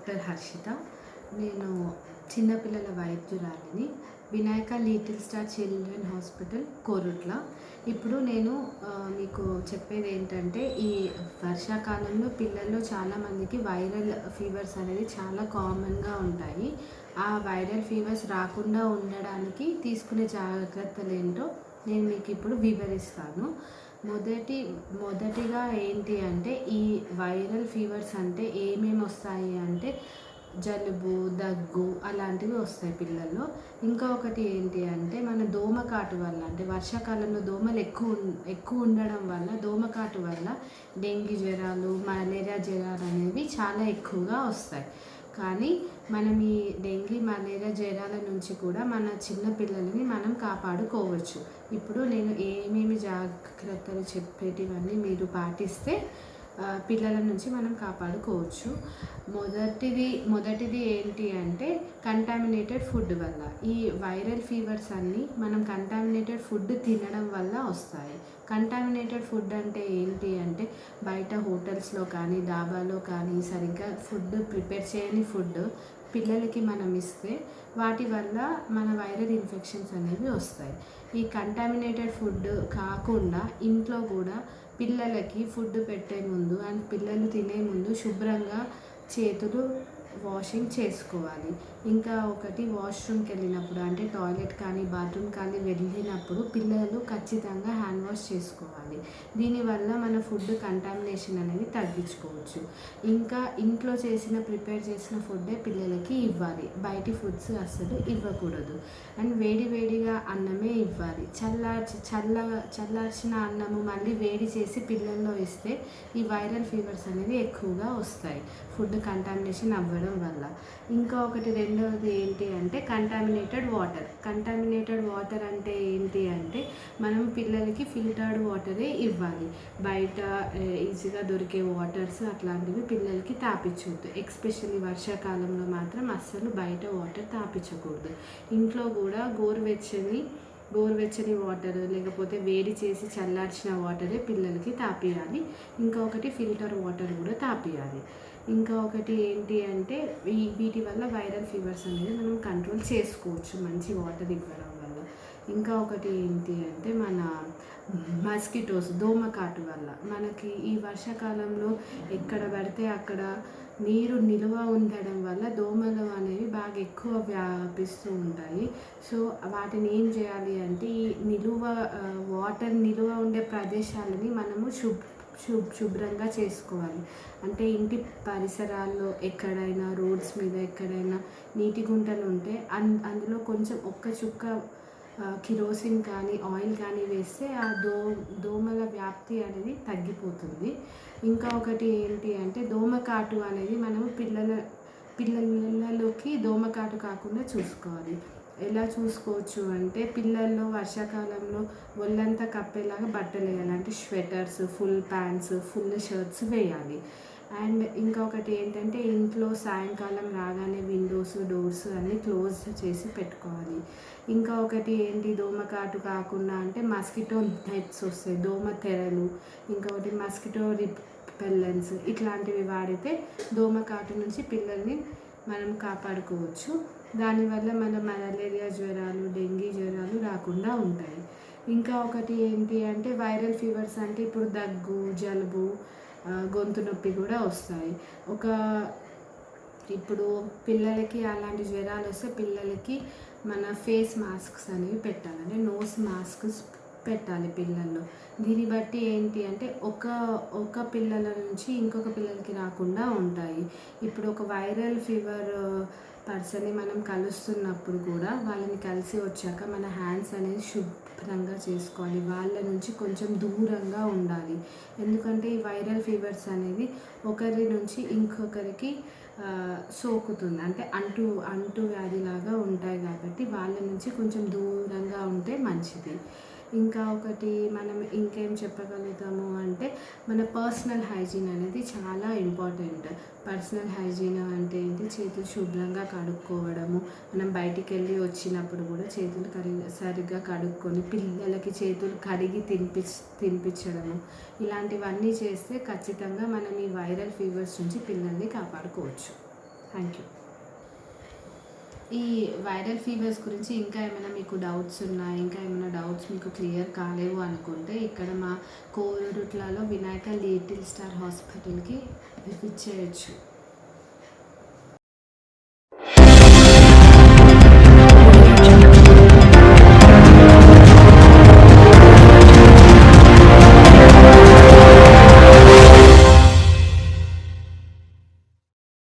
Doctor Harshitha. నేను చిన్నపిల్లల వైద్యురాలిని. Vinayaka little star children hospital Korutla. ఇప్పుడు నేను మీకు చెప్పేది ఏంటంటే ఈ వర్షాకాలంలో పిల్లల్లో చాలామందికి వైరల్ ఫీవర్స్ అనేది చాలా కామన్గా ఉంటాయి. ఆ వైరల్ ఫీవర్స్ రాకుండా ఉండడానికి తీసుకునే జాగ్రత్తలు ఏంటో నేను మీకు ఇప్పుడు వివరిస్తాను. మొదటి మొదటిగా ఏంటి అంటే ఈ వైరల్ ఫీవర్స్ అంటే ఏమేమి వస్తాయి అంటే జలుబు దగ్గు అలాంటివి వస్తాయి పిల్లల్లో. ఇంకా ఒకటి ఏంటి అంటే మన దోమకాటు వల్ల అంటే వర్షాకాలంలో దోమలు ఎక్కువ ఎక్కువ ఉండడం వల్ల దోమకాటు వల్ల డెంగ్యూ జ్వరాలు మలేరియా జ్వరాలు అనేవి చాలా ఎక్కువగా వస్తాయి. కానీ మనం ఈ డెంగీ మలేరియా జ్వరాల నుంచి కూడా మన చిన్న పిల్లల్ని మనం కాపాడుకోవచ్చు. ఇప్పుడు నేను ఏమేమి జాగ్రత్తలు చెప్పేటివన్నీ మీరు పాటిస్తే పిల్లల నుంచి మనం కాపాడుకోవచ్చు. మొదటిది మొదటిది ఏంటి అంటే కంటామినేటెడ్ ఫుడ్ వల్ల. ఈ వైరల్ ఫీవర్స్ అన్నీ మనం కంటామినేటెడ్ ఫుడ్ తినడం వల్ల వస్తాయి. కంటామినేటెడ్ ఫుడ్ అంటే ఏంటి అంటే బయట హోటల్స్లో కానీ డాబాలో కానీ సరిగ్గా ఫుడ్ ప్రిపేర్ చేయని ఫుడ్ పిల్లలకి మనం ఇస్తే వాటి వల్ల మన వైరల్ ఇన్ఫెక్షన్స్ అనేవి వస్తాయి. ఈ కంటామినేటెడ్ ఫుడ్ కాకుండా ఇంట్లో కూడా పిల్లలకి ఫుడ్ పెట్టే ముందు అండ్ పిల్లలు తినే ముందు శుభ్రంగా చేతులు వాషింగ్ చేసుకోవాలి. ఇంకా ఒకటి వాష్రూమ్కి వెళ్ళినప్పుడు అంటే టాయిలెట్ కానీ బాత్రూమ్ కానీ వెళ్ళినప్పుడు పిల్లలు ఖచ్చితంగా హ్యాండ్ వాష్ చేసుకోవాలి. దీనివల్ల మన ఫుడ్ కంటామినేషన్ అనేది తగ్గించుకోవచ్చు. ఇంకా ఇంట్లో చేసిన ప్రిపేర్ చేసిన ఫుడ్డే పిల్లలకి ఇవ్వాలి. బయటి ఫుడ్స్ అస్సలు ఇవ్వకూడదు. అండ్ వేడి వేడిగా అన్నమే ఇవ్వాలి. చల్లార్చి చల్ల చల్లార్చిన అన్నము మళ్ళీ వేడి చేసి పిల్లల్లో ఇస్తే ఈ వైరల్ ఫీవర్స్ అనేది ఎక్కువగా వస్తాయి. ఫుడ్ కంటామినేషన్ అవ్వడం వల్ల. ఇంకా ఒకటి రెండవది ఏంటి అంటే కంటామినేటెడ్ వాటర్ కంటామినేటెడ్ వాటర్ అంటే ఏంటి అంటే మనం పిల్లలకి ఫిల్టర్డ్ వాటరే ఇవ్వాలి. బయట ఈజీగా దొరికే వాటర్స్ అట్లాంటివి పిల్లలకి తాపించవద్దు ఎక్స్పెషల్లీ వర్షాకాలంలో మాత్రం అస్సలు బయట వాటర్ తాపించకూడదు. ఇంట్లో కూడా గోరువెచ్చని గోరువెచ్చని వాటర్ లేకపోతే వేడి చేసి చల్లార్చిన వాటరే పిల్లలకి తాపియాలి. ఇంకా ఒకటి ఫిల్టర్ వాటర్ కూడా తాపియాలి. ఇంకా ఒకటి ఏంటి అంటే వీటి వల్ల వైరల్ ఫీవర్స్ అనేది మనం కంట్రోల్ చేసుకోవచ్చు. మంచి వాటర్ ఇవ్వడం ఇంకా ఒకటి ఏంటి అంటే మన మస్కిటోస్ దోమకాటు వల్ల. మనకి ఈ వర్షాకాలంలో ఎక్కడ పడితే అక్కడ నీరు నిల్వ ఉండడం వల్ల దోమలు అనేవి బాగా ఎక్కువ వ్యాపిస్తూ ఉంటాయి. సో వాటిని ఏం చేయాలి అంటే ఈ నిలువ వాటర్ నిలువ ఉండే ప్రదేశాలని మనము శుభ్ శుభ్ శుభ్రంగా చేసుకోవాలి. అంటే ఇంటి పరిసరాల్లో ఎక్కడైనా రోడ్స్ మీద ఎక్కడైనా నీటి గుంటలు ఉంటే అన్ అందులో కొంచెం ఒక్క చుక్క కిరోసిన్ కానీ ఆయిల్ కానీ వేస్తే ఆ దో దోమల వ్యాప్తి అనేది తగ్గిపోతుంది. ఇంకా ఒకటి ఏంటి అంటే దోమకాటు అనేది మనము పిల్లల పిల్లలలోకి దోమకాటు కాకుండా చూసుకోవాలి. ఎలా చూసుకోవచ్చు అంటే పిల్లల్లో వర్షాకాలంలో ఒళ్ళంతా కప్పేలాగా బట్టలు వేయాలి. అంటే sweaters full pants full shirts వేయాలి. అండ్ ఇంకొకటి ఏంటంటే ఇంట్లో సాయంకాలం రాగానే విండోస్ డోర్స్ అన్నీ క్లోజ్ చేసి పెట్టుకోవాలి. ఇంకా ఒకటి ఏంటి దోమకాటు కాకుండా అంటే మస్కిటో నెట్స్ వస్తాయి దోమ తెరలు. ఇంకొకటి మస్కిటో రిపెల్లెన్స్ ఇట్లాంటివి వాడితే దోమకాటు నుంచి పిల్లల్ని మనం కాపాడుకోవచ్చు. దానివల్ల మన మలేరియా జ్వరాలు డెంగీ జ్వరాలు రాకుండా ఉంటాయి. ఇంకా ఒకటి ఏంటి అంటే వైరల్ ఫీవర్స్ అంటే ఇప్పుడు దగ్గు జలుబు గొంతు నొప్పి కూడా వస్తాయి. ఒక ఇప్పుడు పిల్లలకి అలాంటి జ్వరాలు వస్తే పిల్లలకి మన ఫేస్ మాస్క్స్ అనేవి పెట్టాలి. అంటే నోస్ మాస్క్స్ పెట్టాలి పిల్లల్లో. దీన్ని బట్టి ఏంటి అంటే ఒక ఒక పిల్లల నుంచి ఇంకొక పిల్లలకి రాకుండా ఉంటాయి. ఇప్పుడు ఒక వైరల్ ఫీవర్ పర్సన్ని మనం కలుస్తున్నప్పుడు కూడా వాళ్ళని కలిసి వచ్చాక మన హ్యాండ్స్ అనేది శుభ్రంగా చేసుకోవాలి. వాళ్ళ నుంచి కొంచెం దూరంగా ఉండాలి. ఎందుకంటే ఈ వైరల్ ఫీవర్స్ అనేది ఒకరి నుంచి ఇంకొకరికి సోకుతుంది. అంటే అంటు అంటు వ్యాధిలాగా ఉంటాయి కాబట్టి వాళ్ళ నుంచి కొంచెం దూరంగా ఉంటే మంచిది. ఇంకా ఒకటి మనం ఇంకేం చెప్పగలుగుతాము అంటే మన పర్సనల్ హైజీన్ అనేది చాలా ఇంపార్టెంట్. పర్సనల్ హైజీన్ అంటే ఏంటి? చేతులు శుభ్రంగా కడుక్కోవడము. మనం బయటికి వెళ్ళి వచ్చినప్పుడు కూడా చేతులు కరి సరిగ్గా కడుక్కొని పిల్లలకి చేతులు కడిగి తినిపి తినిపించడము ఇలాంటివన్నీ చేస్తే ఖచ్చితంగా మనం ఈ వైరల్ ఫీవర్స్ నుంచి పిల్లల్ని కాపాడుకోవచ్చు. థ్యాంక్ యూ ఈ వైరల్ ఫీవర్స్ గురించి ఇంకా ఏమైనా మీకు డౌట్స్ ఉన్నాయి ఇంకా ఏమైనా డౌట్స్ మీకు క్లియర్ కాలేవు అనుకుంటే ఇక్కడ మా కోరుట్లలో వినాయక లిటిల్ స్టార్ హాస్పిటల్కి విజిట్ చేయొచ్చు.